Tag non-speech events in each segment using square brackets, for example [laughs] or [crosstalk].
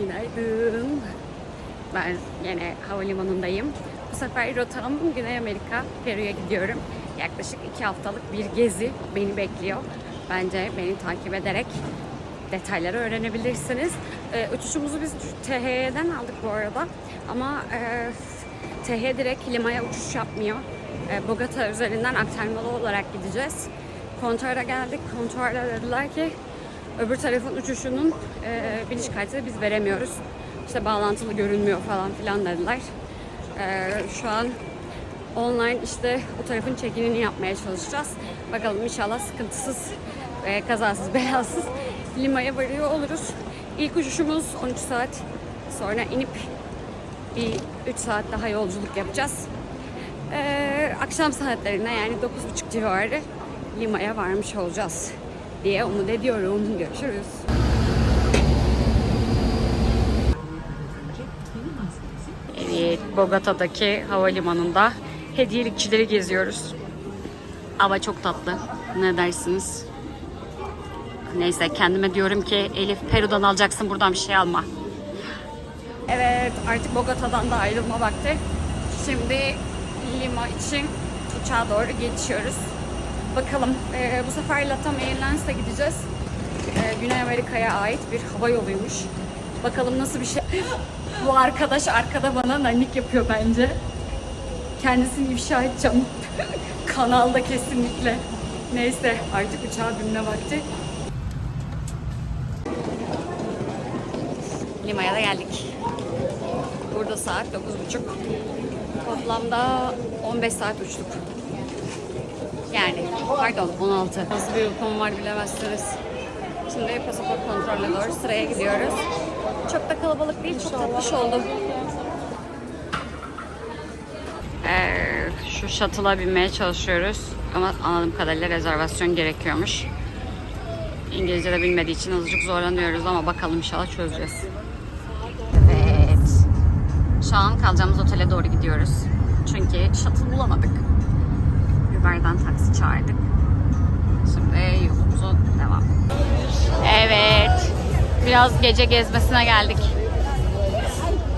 Günaydın. Ben yine havalimanındayım. Bu sefer rotam Güney Amerika, Peru'ya gidiyorum. Yaklaşık iki haftalık bir gezi beni bekliyor. Bence beni takip ederek detayları öğrenebilirsiniz. Ee, uçuşumuzu biz THY'den aldık bu arada. Ama e, TH direkt Lima'ya uçuş yapmıyor. E, Bogota üzerinden aktarmalı olarak gideceğiz. Kontuar'a geldik. Kontuar'da dediler ki öbür tarafın uçuşunun e, biniş kartını biz veremiyoruz. İşte bağlantılı görünmüyor falan filan dediler. E, şu an online işte o tarafın çekinini yapmaya çalışacağız. Bakalım inşallah sıkıntısız ve kazasız [laughs] belasız Lima'ya varıyor oluruz. İlk uçuşumuz 13 saat sonra inip bir 3 saat daha yolculuk yapacağız. Ee, akşam saatlerine yani 9.30 civarı Lima'ya varmış olacağız diye umut ediyorum. Görüşürüz. Evet, Bogota'daki havalimanında hediyelikçileri geziyoruz. Hava çok tatlı. Ne dersiniz? Neyse kendime diyorum ki Elif Peru'dan alacaksın buradan bir şey alma. Evet artık Bogota'dan da ayrılma vakti. Şimdi Lima için uçağa doğru geçiyoruz. Bakalım e, bu sefer Latam Airlines'la gideceğiz. E, Güney Amerika'ya ait bir hava yoluymuş. Bakalım nasıl bir şey. [gasps] Bu arkadaş arkada bana nanik yapıyor bence. Kendisini ifşa edeceğim. [laughs] Kanalda kesinlikle. Neyse artık uçağa binme vakti. Lima'ya da geldik. Burada saat 9.30. Toplamda 15 saat uçtuk. Yani pardon 16. Nasıl bir uykum var bilemezsiniz. Şimdi pasaport kontrolüne doğru sıraya gidiyoruz. Çok da kalabalık değil, çok tatlış oldu. Ee, şu shuttle'a binmeye çalışıyoruz. Ama anladığım kadarıyla rezervasyon gerekiyormuş. İngilizce de bilmediği için azıcık zorlanıyoruz ama bakalım inşallah çözeceğiz. Evet. Şu an kalacağımız otele doğru gidiyoruz. Çünkü shuttle bulamadık. Uber'den taksi çağırdık. Şimdi yolumuza devam. Evet. Biraz gece gezmesine geldik.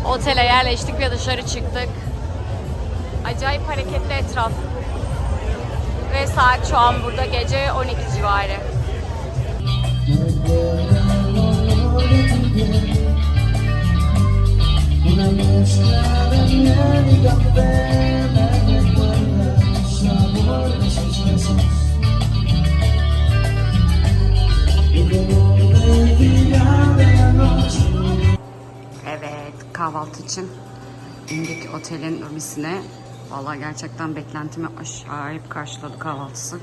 Otele yerleştik ve dışarı çıktık. Acayip hareketli etraf. Ve saat şu an burada gece 12 civarı. Una mezcla de miel y café Evet, kahvaltı için indik otelin lobisine. Vallahi gerçekten beklentimi aşağıyıp karşıladı kahvaltısı.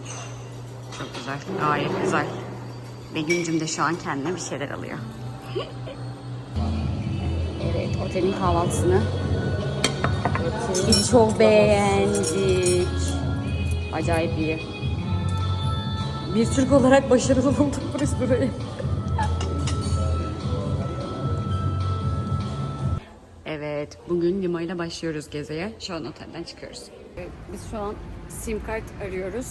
Çok güzel, gayet güzel. Begüm'cüm de şu an kendine bir şeyler alıyor. [laughs] evet, otelin kahvaltısını biz çok beğendik. Acayip iyi. Bir Türk olarak başarılı [laughs] bulduk burası burayı. Bugün Lima ile başlıyoruz geziye. Şu an otelden çıkıyoruz. Biz şu an sim kart arıyoruz.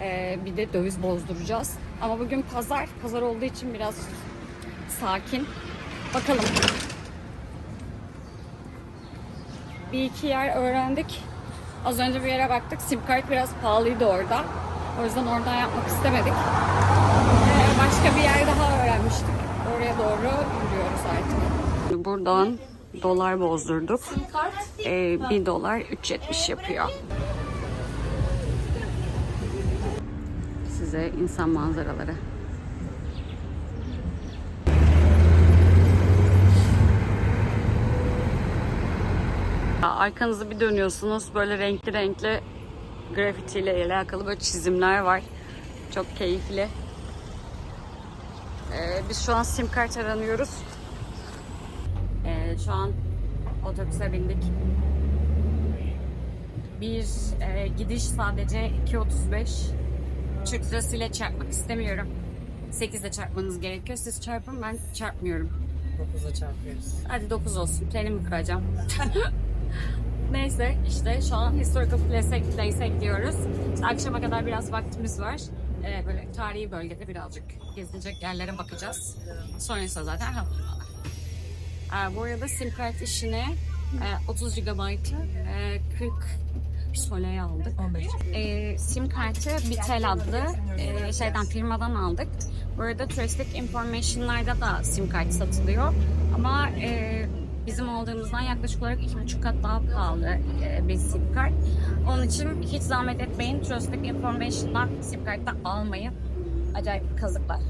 Ee, bir de döviz bozduracağız. Ama bugün pazar. Pazar olduğu için biraz sakin. Bakalım. Bir iki yer öğrendik. Az önce bir yere baktık. Sim kart biraz pahalıydı orada. O yüzden oradan yapmak istemedik. Ee, başka bir yer daha öğrenmiştik. Oraya doğru yürüyoruz artık. Buradan dolar bozdurduk. Ee, 1 dolar 3.70 yapıyor. Size insan manzaraları. Arkanızı bir dönüyorsunuz böyle renkli renkli grafitiyle alakalı böyle çizimler var. Çok keyifli. Ee, biz şu an sim kart aranıyoruz. Ee, şu an otobüse bindik. Bir e, gidiş sadece 2.35. Türk lirasıyla çarpmak istemiyorum. 8'de çarpmanız gerekiyor. Siz çarpın ben çarpmıyorum. 9'a çarpıyoruz. Hadi 9 olsun. Planımı kıracağım. [laughs] Neyse işte şu an Historical Place'e Place'e gidiyoruz. İşte akşama kadar biraz vaktimiz var. Ee, böyle tarihi bölgede birazcık gezilecek yerlere bakacağız. Sonrasında zaten havalimanı. Ee, bu arada sim kart işini e, 30 GB'ı e, 40 Soleil aldık. 15. E, sim kartı Bitel adlı e, şeyden firmadan aldık. Bu arada Touristic Information'larda da sim kart satılıyor. Ama e, bizim aldığımızdan yaklaşık olarak iki buçuk kat daha pahalı e, bir sim kart. Onun için hiç zahmet etmeyin. Touristic Information'dan sim kart da almayın. Acayip kazıklar.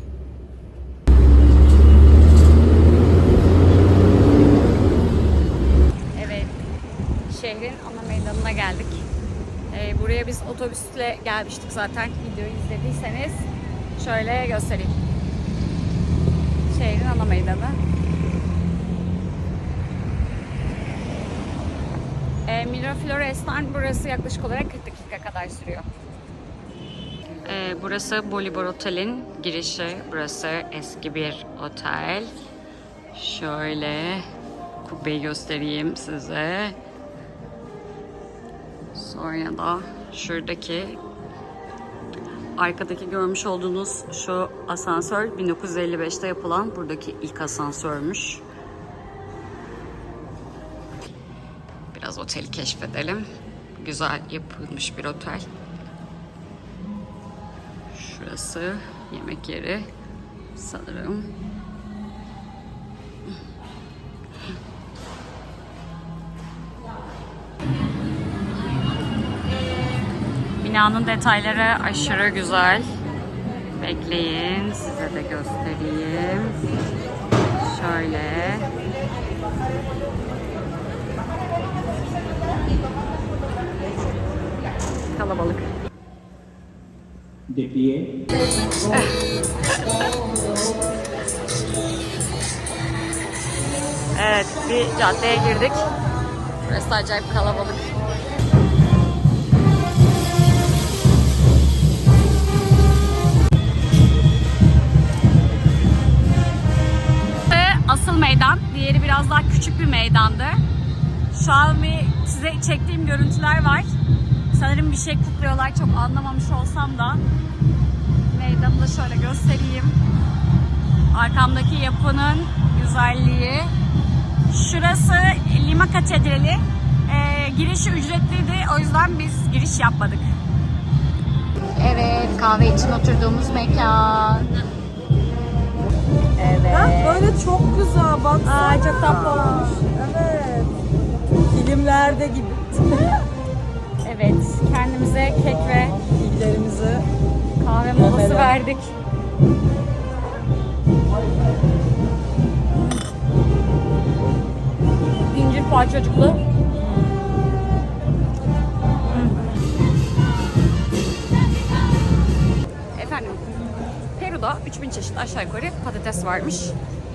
Evet, şehrin ana meydanına geldik. Ee, buraya biz otobüsle gelmiştik zaten. Videoyu izlediyseniz şöyle göstereyim. Şehrin ana meydanı. Ee, Miraflores'ten burası yaklaşık olarak 40 dakika kadar sürüyor. Ee, burası Bolibor Otel'in girişi. Burası eski bir otel. Şöyle kubbeyi göstereyim size. Sonra da şuradaki arkadaki görmüş olduğunuz şu asansör 1955'te yapılan buradaki ilk asansörmüş. Biraz oteli keşfedelim. Güzel yapılmış bir otel. Şurası yemek yeri sanırım. Binanın detayları aşırı güzel. Bekleyin size de göstereyim. Şöyle. Kalabalık. De pie. Evet bir caddeye girdik. Burası acayip kalabalık. Meydan. Diğeri biraz daha küçük bir meydandı. Şu an bir size çektiğim görüntüler var. Sanırım bir şey kutluyorlar. Çok anlamamış olsam da meydanı da şöyle göstereyim. Arkamdaki yapının güzelliği. Şurası Lima Katedrali. Ee, girişi ücretliydi. O yüzden biz giriş yapmadık. Evet, kahve için oturduğumuz mekan. Evet. Ha, böyle çok güzel bak. Aa, çok tatlı olmuş. Evet. Filmlerde gibi. [laughs] Evet, kendimize kek ve Bilgilerimizi. kahve molası Kahveler. verdik. İncir parçacıklı. Çeşit aşağı yukarı patates varmış.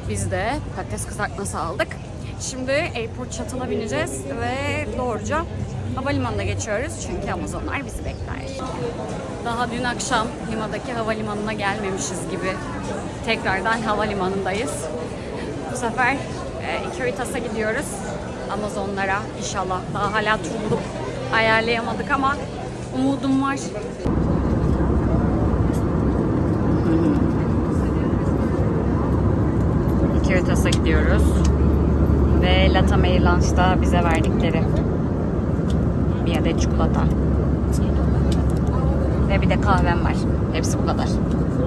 Biz de patates kızartması aldık. Şimdi airport shuttle'a bineceğiz ve doğruca havalimanına geçiyoruz. Çünkü Amazonlar bizi bekler. Daha dün akşam Lima'daki havalimanına gelmemişiz gibi tekrardan havalimanındayız. Bu sefer e, Ikaritas'a gidiyoruz. Amazonlara inşallah. Daha hala tur ayarlayamadık ama umudum var. Latam Airlines'ta bize verdikleri bir adet çikolata. Ve bir de kahvem var. Hepsi bu kadar.